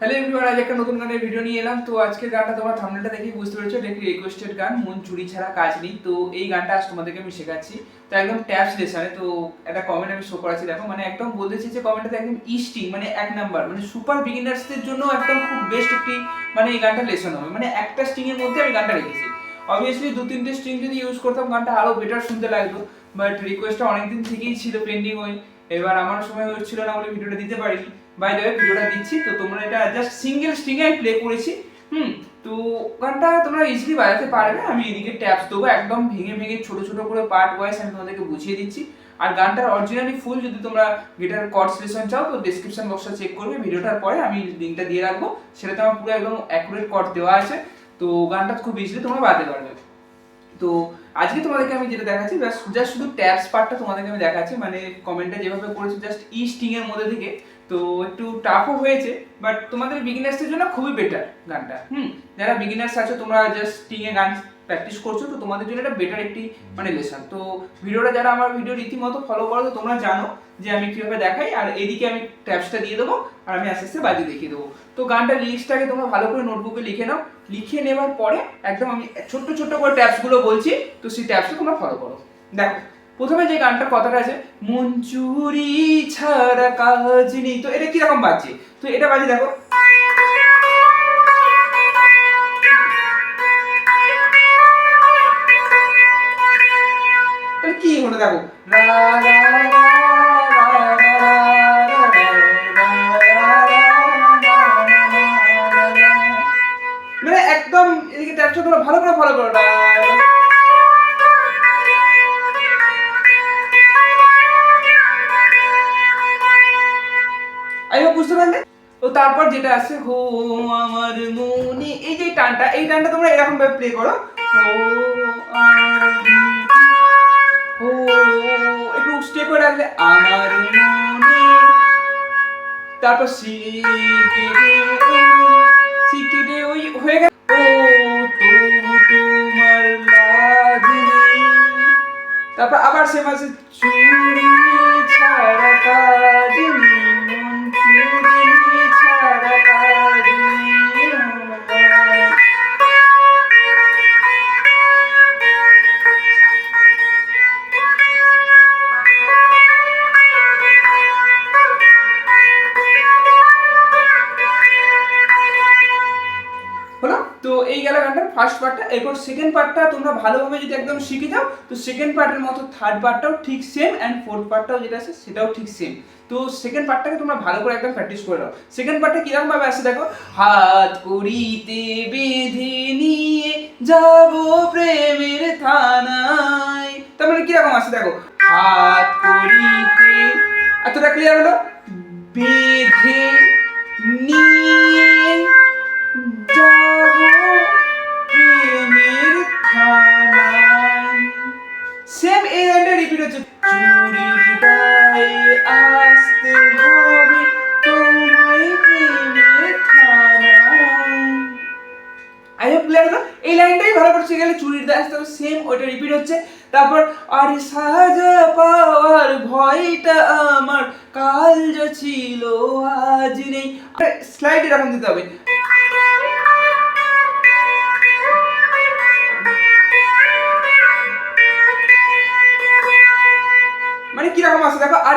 Hello everyone আজ একটা নতুন গানের ভিডিও নিয়ে এলাম। তো আজকের গানটা তোমার থাম্বনেলটা দেখেই বুঝতে পেরেছ, এটা একটি রিকোয়েস্টেড গান, মন চুরি ছাড়া কাজ নেই। তো এই গানটা আজ তোমাদেরকে আমি শেখাচ্ছি। তো একদম ট্যাপস লেসানে তো একটা কমেন্ট আমি শো করাচ্ছি। দেখো মানে একদম বলতেছি যে কমেন্টটাতে একদম ইস্টিং মানে এক নাম্বার মানে সুপার বিগিনার্সদের জন্য একদম খুব বেস্ট একটি মানে এই গানটা লেসন হবে। মানে একটা স্ট্রিং এর মধ্যে আমি গানটা রেখেছি। অবভিয়াসলি দু তিনটে স্ট্রিং যদি ইউজ করতাম, গানটা আরও বেটার শুনতে লাগতো। বাট রিকোয়েস্টটা অনেকদিন থেকেই ছিল পেন্ডিং হয়ে এবার আমার সময় হচ্ছিল না বলে ভিডিওটা দিতে পারিনি। বাই দ্য ভিডিওটা দিচ্ছি, তো তোমরা এটা জাস্ট সিঙ্গেল স্ট্রিংয়ে আমি প্লে করেছি, হুম? তো গানটা তোমরা ইজিলি বাজাতে পারবে, আমি এদিকে ট্যাপস দেবো, একদম ভেঙে ভেঙে ছোট ছোট করে পার্ট ওয়াইজ আমি তোমাদেরকে বুঝিয়ে দিচ্ছি। আর গানটার অরিজিনালি ফুল যদি তোমরা গিটার কর্ড সিলেকশন চাও, তো ডেসক্রিপশন বক্সটা চেক করবে ভিডিওটার পরে আমি লিঙ্কটা দিয়ে রাখব সেটাতে আমার পুরো একদম অ্যাকুরেট কর্ড দেওয়া আছে, তো গানটা খুব ইজিলি তোমরা বাজাতে পারবে। তো আজকে তোমাদেরকে আমি যেটা দেখাচ্ছি জাস্ট শুধু ট্যাপস পার্টটা তোমাদেরকে আমি দেখাচ্ছি মানে কমেন্টটা যেভাবে করেছি জাস্ট ই স্টিং এর মধ্যে থেকে তো একটু টাফও হয়েছে বাট তোমাদের বিগিনার্সদের জন্য খুবই বেটার গানটা। হুম? যারা বিগিনার্স আছো, তোমরা জাস্ট স্টিং এ গান প্র্যাকটিস করছ, তো তোমাদের জন্য এটা বেটার একটি মানে লেসন তো ভিডিওটা যারা আমার ভিডিও রীতিমতো ফলো করো তো তোমরা জানো যে আমি কীভাবে দেখাই, আর এদিকে আমি ট্যাপসটা দিয়ে দেবো, আর আমি আস্তে আস্তে বাজিয়ে দেখিয়ে দেবো। তো গানটা লিরিক্সটাকে তোমরা ভালো করে নোটবুকে লিখে নাও। লিখে নেওয়ার পরে একদম আমি ছোট্ট ছোট্ট করে ট্যাপসগুলো বলছি, তো সেই ট্যাপসটা তোমরা ফলো করো। দেখো প্রথমে যে গানটার কথাটা আছে মঞ্জুরি ছাড়া কাজ তো এটা কীরকম বাজছে তো এটা বাজে দেখো কি হলো দেখো মানে একদম এদিকে ট্যাপটা ছোট ভালো করে ফলো করো না তারপর যেটা আছে হো আমার মনে এই যে টানটা এই টানটা তোমরা এরকম ভাবে প্লে করো হো একটু স্টে করে রাখলে আমার মনে তারপর সি সিকেটে ওই হয়ে গেল ও তবু তোমার নেই তারপর আবার সে মাসে চুরি ছাড়া এই গেল গানটার ফার্স্ট পার্টটা এরপর সেকেন্ড পার্টটা তোমরা ভালোভাবে যদি একদম শিখে যাও, তো সেকেন্ড পার্টের মতো থার্ড পার্টটাও ঠিক সেম অ্যান্ড ফোর্থ পার্টটাও যেটা আছে সেটাও ঠিক সেম তো সেকেন্ড পার্টটাকে তোমরা ভালো করে একদম প্র্যাকটিস করে নাও। সেকেন্ড পার্টটা কীরকম ভাবে আসে দেখো? হাত করিতে বেঁধে নিয়ে যাব প্রেমের থানায়। তার মানে কীরকম আসে দেখো? হাত করিতে এতটা ক্লিয়ার হলো? বেঁধে সেম এই লাইনটা রিপিট হচ্ছে। চুরির গায়ে আসতে হবে তোমায় প্রেমের খানায় আই হোপ ক্লিয়ার হলো? এই লাইনটাই ভালো করে শিখে গেলে চুরির দাস তবে সেম ওইটা রিপিট হচ্ছে। তারপর, আর সাজা পাওয়ার ভয়টা আমার, কাল যা ছিল, আজ নেই। স্লাইড এরকম দিতে হবে।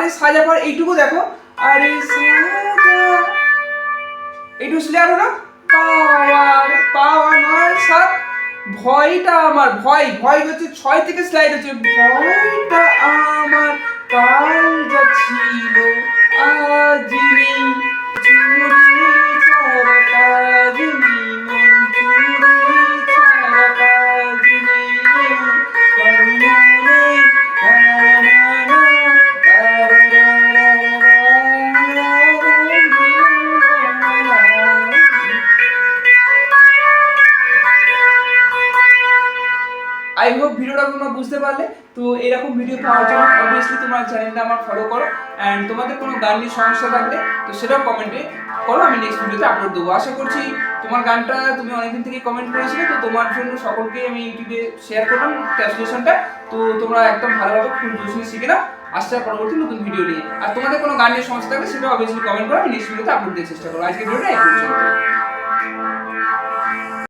আরে সাজা পর এইটুকু দেখো। আরে এইটু ক্লিয়ার হলো পাওয়ার পাওয়ার নয়, সাত। ভয়টা আমার, ভয় ভয় হচ্ছে ছয় থেকে স্লাইড হচ্ছে। ভয়টা আমার কাল যা আই হোপ ভিডিওটা তোমরা বুঝতে পারলে। তো এরকম ভিডিও পাওয়ার জন্য অবভিয়াসলি তোমার চ্যানেলটা আমার ফলো করো। অ্যান্ড তোমাদের কোনো গান নিয়ে সমস্যা থাকলে তো সেটাও কমেন্টে করো। আমি নেক্সট ভিডিওতে আপলোড দেবো। আশা করছি তোমার গানটা তুমি অনেকদিন থেকে কমেন্ট করেছিলে। তো তোমার জন্য সকলকে আমি ইউটিউবে শেয়ার করলাম ট্রান্সলেশনটা তো তোমরা একদম ভালোভাবে জোশ নিয়ে শিখে নাও। আসছে পরবর্তী নতুন ভিডিও নিয়ে। আর তোমাদের কোনো গান নিয়ে সমস্যা থাকলে সেটা অবভিয়াসলি কমেন্ট করো। আমি নেক্সট ভিডিওতে আপলোড দেওয়ার চেষ্টা করব। আজকে ভিডিওটা এই পর্যন্ত